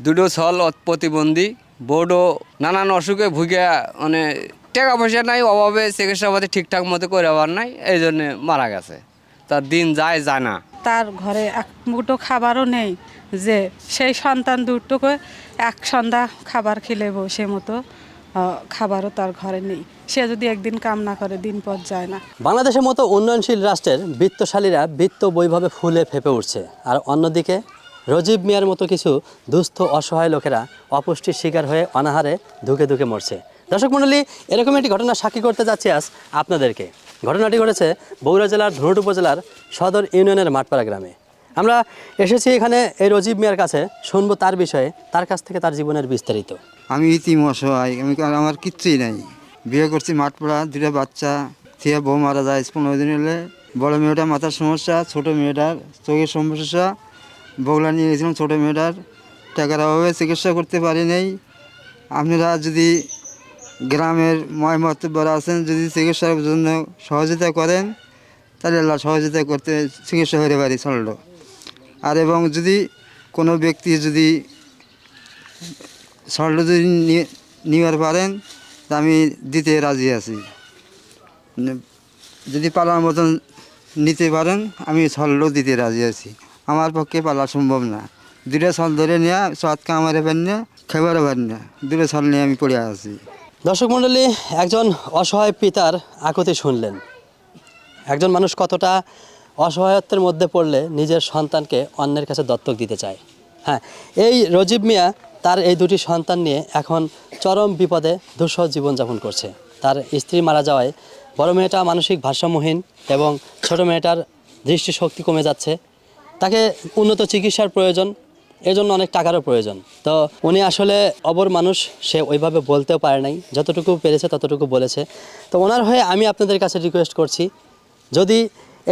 দুটো ছল অত- প্রতিবন্ধী বড়ো নানান অসুখে ভুগে মানে টাকা পয়সা নাই অভাবে চিকিৎসা চিকিৎসাপাতি ঠিকঠাক মতো করে আবার নাই এই জন্যে মারা গেছে। তার দিন যায় যায় না। তার ঘরে এক মুঠো খাবারও নেই যে সেই সন্তান দুটোকে এক সন্ধ্যা খাবার খেলে সে মতো খাবারও তার ঘরে নেই। সে যদি একদিন কাম না করে দিন পর যায় না। বাংলাদেশের মতো উন্নয়নশীল রাষ্ট্রের বৃত্তশালীরা বৃত্ত বৈভবে ফুলে ফেপে উঠছে। আর অন্যদিকে রজিব মিয়ার মতো কিছু দুস্থ, অসহায় লোকেরা অপুষ্টির শিকার হয়ে অনাহারে ধুকে ধুকে মরছে। দর্শক মণ্ডলী, এরকম একটি ঘটনা সাক্ষী করতে যাচ্ছি আজ আপনাদেরকে। ঘটনাটি ঘটেছে বগুড়া জেলার ধুনট উপজেলার সদর ইউনিয়নের মাঠপাড়া গ্রামে। আমরা এসেছি এখানে এই রজিব মিয়ার কাছে, শুনব তার বিষয়ে, তার কাছ থেকে তার জীবনের বিস্তারিত। আমি ইতিম অসহায়, আমি আমার কিচ্ছুই নাই। বিয়ে করছি মাঠ পড়া দুটো বাচ্চা থেকে বউ মারা যায়। পনেরো দিন হলে বড় মেয়েটা মাথার সমস্যা, ছোট মেয়েটার চোখের সমস্যা বগুলা নিয়ে গেছিলাম ছোটো মেয়েটার। টাকার অভাবে চিকিৎসা করতে পারি নাই। আপনারা যদি গ্রামের ময়মতবরা আছেন, যদি চিকিৎসার জন্য সহযোগিতা করেন, তাহলে আল্লাহ সহযোগিতা করতে চিকিৎসা হতে পারি, চলল। আর এবং যদি কোনো ব্যক্তি যদি সরল যদি নিবার পারেন, তা আমি দিতে রাজি আছি। যদি পালার মতন নিতে পারেন, আমি সরল দিতে রাজি আছি। আমার পক্ষে পালা সম্ভব না। দুটো সল ধরে নেওয়া সৎ কামারে পারি না খেবারও পারি না দুটো সল নিয়ে আমি পড়ে আছি। দর্শক মণ্ডলী, একজন অসহায় পিতার আকুতি শুনলেন। একজন মানুষ কতটা অসহায়ত্বের মধ্যে পড়লে নিজের সন্তানকে অন্যের কাছে দত্তক দিতে চায়। হ্যাঁ এই রজিব মিয়া তার এই দুটি সন্তান নিয়ে এখন চরম বিপদে দুঃসহ জীবনযাপন করছে। তার স্ত্রী মারা যাওয়ায় বড় মেয়েটা মানসিক ভারসাম্যহীন এবং ছোট মেয়েটার দৃষ্টিশক্তি কমে যাচ্ছে। তাকে উন্নত চিকিৎসার প্রয়োজন, এজন্য অনেক টাকারও প্রয়োজন। তো উনি আসলে অবর মানুষ, সে ওইভাবে বলতেও পারে নাই। যতটুকু পেরেছে ততটুকু বলেছে। তো ওনার হয়ে আমি আপনাদের কাছে রিকোয়েস্ট করছি, যদি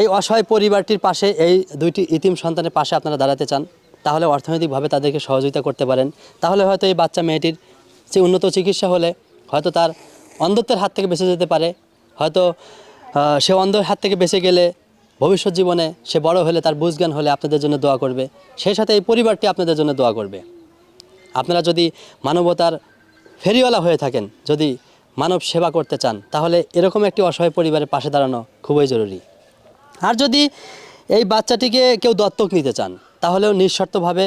এই অসহায় পরিবারটির পাশে, এই দুইটি ইতিম সন্তানের পাশে আপনারা দাঁড়াতে চান, তাহলে অর্থনৈতিকভাবে তাদেরকে সহযোগিতা করতে পারেন। তাহলে হয়তো এই বাচ্চা মেয়েটির যে উন্নত চিকিৎসা হলে, হয়তো তার অন্ধত্বের হাত থেকে বেঁচে যেতে পারে। হয়তো সে অন্ধের হাত থেকে বেঁচে গেলে ভবিষ্যৎ জীবনে সে বড় হলে, তার বুঝজ্ঞান হলে আপনাদের জন্য দোয়া করবে। সেই সাথে এই পরিবারটি আপনাদের জন্য দোয়া করবে। আপনারা যদি মানবতার ফেরিওয়ালা হয়ে থাকেন, যদি মানব সেবা করতে চান, তাহলে এরকম একটি অসহায় পরিবারের পাশে দাঁড়ানো খুবই জরুরি। আর যদি এই বাচ্চাটিকে কেউ দত্তক নিতে চান, তাহলেও নিঃশর্তভাবে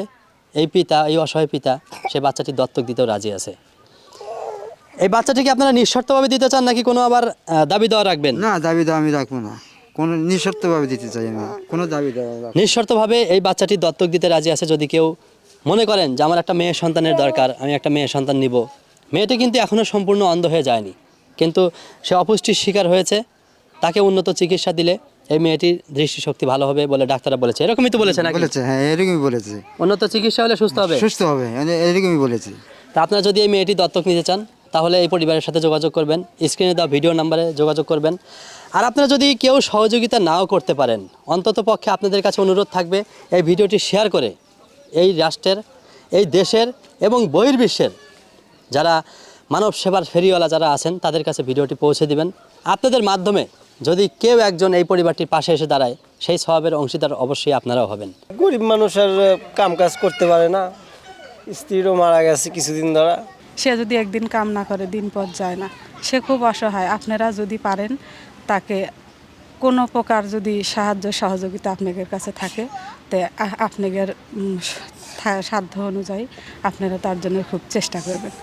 এই পিতা, এই অসহায় পিতা, সে বাচ্চাটি দত্তক দিতেও রাজি আছে। এই বাচ্চাটিকে আপনারা নিঃশর্তভাবে দিতে চান নাকি কোনো আবার দাবি দেওয়া রাখবেন? না দাবি দেওয়া আমি রাখব না। কোনো নিঃশর্তভাবে দিতে চাই আমি কোনো দাবি দেওয়া নিঃশর্তভাবে এই বাচ্চাটি দত্তক দিতে রাজি আছে যদি কেউ মনে করেন যে আমার একটা মেয়ে সন্তানের দরকার আমি একটা মেয়ে সন্তান নিব। মেয়েটি কিন্তু এখনও সম্পূর্ণ অন্ধ হয়ে যায়নি। কিন্তু সে অপুষ্টির শিকার হয়েছে তাকে উন্নত চিকিৎসা দিলে এই মেয়েটির দৃষ্টিশক্তি ভালো হবে বলে ডাক্তাররা বলেছে। এরকমই তো বলেছে নাকি? বলেছে হ্যাঁ এরকমই বলেছে। উন্নত চিকিৎসা হলে সুস্থ হবে? সুস্থ হবে এরকমই বলেছে। তা আপনারা যদি এই মেয়েটি দত্তক নিতে চান তাহলে এই পরিবারের সাথে যোগাযোগ করবেন। স্ক্রিনে দেওয়া ভিডিও নাম্বারে যোগাযোগ করবেন। আর আপনারা যদি কেউ সহযোগিতা নাও করতে পারেন, অন্তত পক্ষে আপনাদের কাছে অনুরোধ থাকবে এই ভিডিওটি শেয়ার করে এই রাষ্ট্রের, এই দেশের এবং বহির্বিশ্বের যারা মানব সেবার ফেরিওয়ালা যারা আছেন, তাদের কাছে ভিডিওটি পৌঁছে দিবেন। আপনাদের মাধ্যমে যদি কেউ একজন এই পরিবারটির পাশে এসে দাঁড়ায়, সেই স্বভাবের অংশীদার অবশ্যই আপনারাও হবেন। গরিব মানুষের কাম কাজ করতে পারে না। স্ত্রীরও মারা গেছে কিছুদিন ধরা। সে যদি একদিন কাম না করে, দিন পথ যায় না। সে খুব অসহায়। আপনারা যদি পারেন, তাকে কোনো প্রকার যদি সাহায্য সহযোগিতা আপনাদের কাছে থাকে, তে আপনাদের সাধ্য অনুযায়ী আপনারা তার জন্য খুব চেষ্টা করবেন।